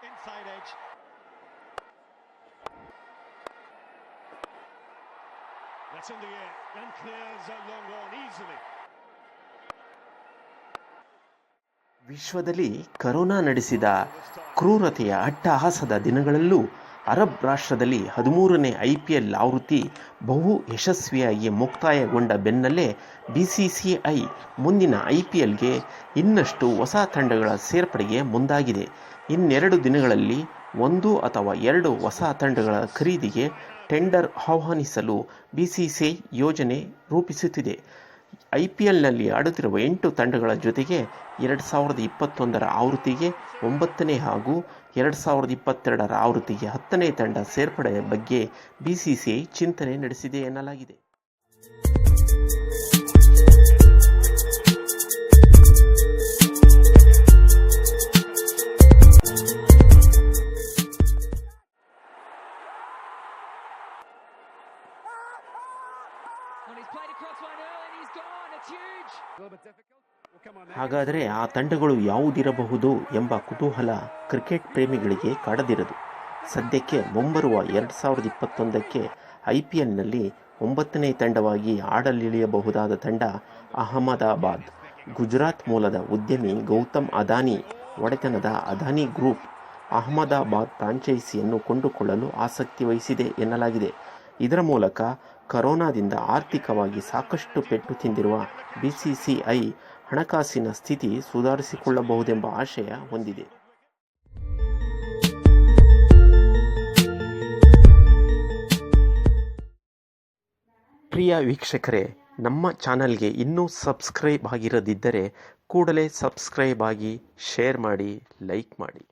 Inside edge. That's in the air and clears a long one easily. ವಿಶ್ವದಲ್ಲಿ corona ನಡೆಸಿದ ಕ್ರೂರತೆಯ ಅಟ್ಟಹಾಸದ ದಿನಗಳಲ್ಲೂ Arab ರಾಷ್ಟ್ರದಲ್ಲಿ ಹದಿಮೂರನೇ ಐ ಪಿ ಎಲ್ ಆವೃತ್ತಿ ಬಹು ಯಶಸ್ವಿಯಾಗಿ ಮುಕ್ತಾಯಗೊಂಡ ಬೆನ್ನಲ್ಲೇ ಬಿ ಸಿ ಸಿ ಐ ಮುಂದಿನ ಐ ಪಿ ಎಲ್ಗೆ ಇನ್ನಷ್ಟು ಹೊಸ ತಂಡಗಳ ಸೇರ್ಪಡೆಗೆ ಮುಂದಾಗಿದೆ. ಇನ್ನೆರಡು ದಿನಗಳಲ್ಲಿ ಒಂದು ಅಥವಾ ಎರಡು ಹೊಸ ತಂಡಗಳ ಖರೀದಿಗೆ ಟೆಂಡರ್ ಆಹ್ವಾನಿಸಲು ಬಿ ಸಿ ಸಿ ಐ ಯೋಜನೆ ರೂಪಿಸುತ್ತಿದೆ. ಐ ಪಿ ಎಲ್ನಲ್ಲಿ ಆಡುತ್ತಿರುವ ಎಂಟು ತಂಡಗಳ ಜೊತೆಗೆ ಎರಡು ಸಾವಿರದ ಇಪ್ಪತ್ತೊಂದರ ಆವೃತ್ತಿಗೆ ಒಂಬತ್ತನೇ ಹಾಗೂ ಎರಡು ಸಾವಿರದ ಇಪ್ಪತ್ತೆರಡರ ಆವೃತ್ತಿಗೆ ಹತ್ತನೇ ತಂಡ ಸೇರ್ಪಡೆ ಬಗ್ಗೆ ಬಿ ಸಿ ಸಿ ಐ ಚಿಂತನೆ ನಡೆಸಿದೆ ಎನ್ನಲಾಗಿದೆ. ಹಾಗಾದರೆ ಆ ತಂಡಗಳು ಯಾವುದಿರಬಹುದು ಎಂಬ ಕುತೂಹಲ ಕ್ರಿಕೆಟ್ ಪ್ರೇಮಿಗಳಿಗೆ ಕಾಡದಿರದು. ಸದ್ಯಕ್ಕೆ ಮುಂಬರುವ ಎರಡು ಸಾವಿರದ ಇಪ್ಪತ್ತೊಂದಕ್ಕೆ ಐ ಪಿ ಎಲ್ನಲ್ಲಿ ಒಂಬತ್ತನೇ ತಂಡವಾಗಿ ಆಡಲಿಳಿಯಬಹುದಾದ ತಂಡ ಅಹಮದಾಬಾದ್. ಗುಜರಾತ್ ಮೂಲದ ಉದ್ಯಮಿ ಗೌತಮ್ ಅದಾನಿ, ಒಡೆತನದ ಅದಾನಿ ಗ್ರೂಪ್ ಅಹಮದಾಬಾದ್ ಫ್ರಾಂಚೈಸಿಯನ್ನು ಕೊಂಡುಕೊಳ್ಳಲು ಆಸಕ್ತಿ ವಹಿಸಿದೆ ಎನ್ನಲಾಗಿದೆ. ಇದರ ಮೂಲಕ ಕರೋನಾದಿಂದ ಆರ್ಥಿಕವಾಗಿ ಸಾಕಷ್ಟು ಪೆಟ್ಟು ತಿಂದಿರುವ ಬಿಸಿಸಿಐ ಹಣಕಾಸಿನ ಸ್ಥಿತಿ ಸುಧಾರಿಸಿಕೊಳ್ಳಬಹುದೆಂಬ ಆಶಯ ಹೊಂದಿದೆ. ಪ್ರಿಯ ವೀಕ್ಷಕರೇ, ನಮ್ಮ ಚಾನಲ್ಗೆ ಇನ್ನೂ ಸಬ್ಸ್ಕ್ರೈಬ್ ಆಗಿರದಿದ್ದರೆ ಕೂಡಲೇ ಸಬ್ಸ್ಕ್ರೈಬ್ ಆಗಿ, ಶೇರ್ ಮಾಡಿ, ಲೈಕ್ ಮಾಡಿ.